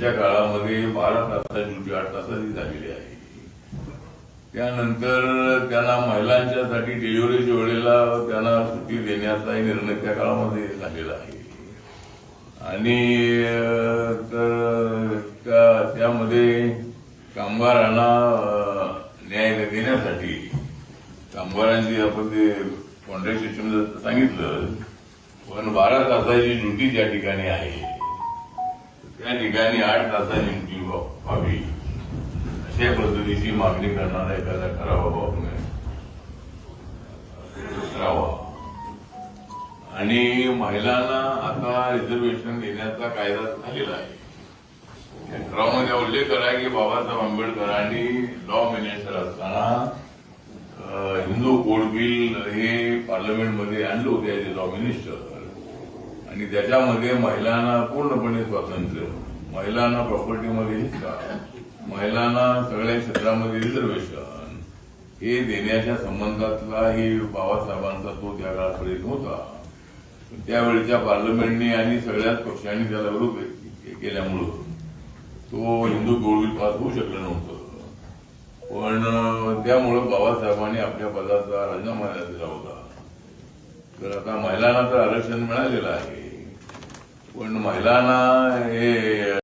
त्यांच्या काळामध्ये बारा तासाची ड्युटी आठ तासाची झालेली आहे. त्यानंतर त्यांना महिलांच्यासाठी डिलिव्हरीच्या वेळेला त्यांना सुट्टी देण्याचाही निर्णय त्या काळामध्ये झालेला आहे. आणि तर त्या- त्यामध्ये कामगारांना न्याय देण्यासाठी कामगारांची आपण ते कॉन्ट्रॅक्ट सिस्टम सांगितलं पण बारा तासाची ड्युटी ज्या ठिकाणी आहे. त्या ठिकाणी आठ तासांनी ड्युटी व्हावी अशा पद्धतीची मागणी करणारा एखादा करावा बाबा करावा आणि महिलांना आता रिझर्वेशन देण्याचा कायदा झालेला आहे. या उल्लेख करा की बाबासाहेब आंबेडकरांनी लॉ मिनिस्टर असताना हिंदू कोड बिल हे पार्लमेंटमध्ये आणलं होते लॉ मिनिस्टर आणि त्याच्यामध्ये महिलांना पूर्णपणे स्वातंत्र्य. महिलांना प्रॉपर्टीमध्ये हिस्सा महिलांना सगळ्या क्षेत्रामध्ये रिझर्वेशन हे देण्याच्या संबंधातला ही बाबासाहेबांचा तो त्या काळापर्यंत होता. त्यावेळच्या पार्लमेंटने आणि सगळ्याच पक्षांनी त्याला विरोध केल्यामुळं तो हिंदू गोळीत पास होऊ शकलं नव्हतं. पण त्यामुळं बाबासाहेबांनी आपल्या पदाचा राजीनामा दिला होता. तर आता महिलांना तर आरक्षण मिळालेलं आहे. पण महिलांना हे